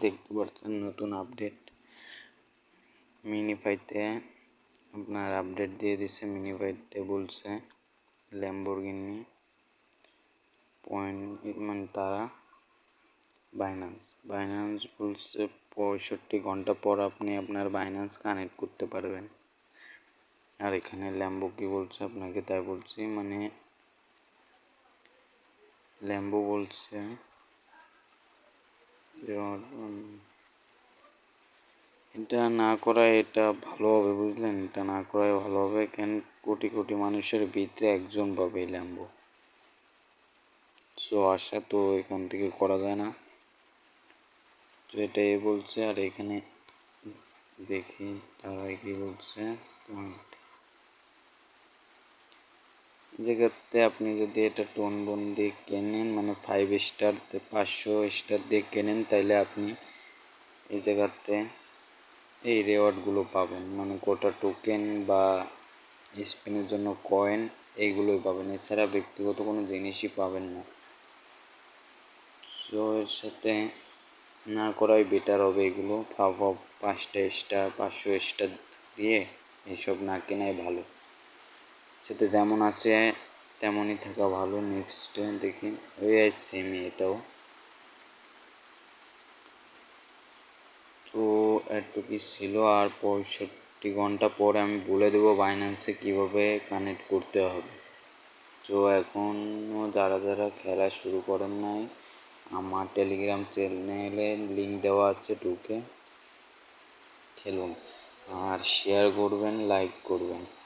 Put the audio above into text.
দেখতে পাচ্ছেন নতুন আপডেট মিনিফাইতে আপনার আপডেট দিয়ে দিছে মিনিফাইতে বলছে ল্যাম্বোর্গিনি পয়েন্ট মানে তারা বাইন্যান্স বাইন্যান্স বলছে পঁয়ষট্টি ঘণ্টা পর আপনি আপনার বাইন্যান্স কানেক্ট করতে পারবেন। আর এখানে ল্যাম্বো কি বলছে আপনাকে তাই বলছি মানে ল্যাম্বো বলছে এটা না করায় এটা ভালো হবে, বুঝলেন? এটা না করাই ভালো হবে, কেন কোটি কোটি মানুষের ভিতরে একজন পাবে ল্যাম্বো। সো আশা তো এখান থেকে করা যায় না। তো এটাই বলছে, আর এখানে দেখি তারাই কি বলছে। পয়েন্ট জায়গাতে আপনি যদি এটা টোন বোন দিয়ে কেনেন মানে ফাইভ স্টার পাঁচশো স্টার দিয়ে কেনেন তাহলে আপনি এই জায়গাতে এই রেওয়ার্ডগুলো পাবেন। মানে গোটা টোকেন বা স্পিনের জন্য কয়েন এইগুলোই পাবেন। এছাড়া ব্যক্তিগত কোনো জিনিসই পাবেন না। তো এর সাথে না করাই বেটার হবে এগুলো। ফাফ পাঁচটা স্টার পাঁচশো স্টার দিয়ে এসব না কেনাই ভালো। সাথে যেমন আছে, তেমনই থাকা ভালো। নেক্সট দেখি। ওই সেমই এটাও। তো এটুকুই ছিল। আর পঁয়ষট্টি ঘণ্টা পরে আমি বলে দেবো বাইন্যান্সে কীভাবে কানেক্ট করতে হবে। তো এখনও যারা যারা খেলা শুরু করেন নাই, আমার টেলিগ্রাম চ্যানেলে লিঙ্ক দেওয়া আছে ঢুকে। খেলুন। আর শেয়ার করবেন লাইক করবেন।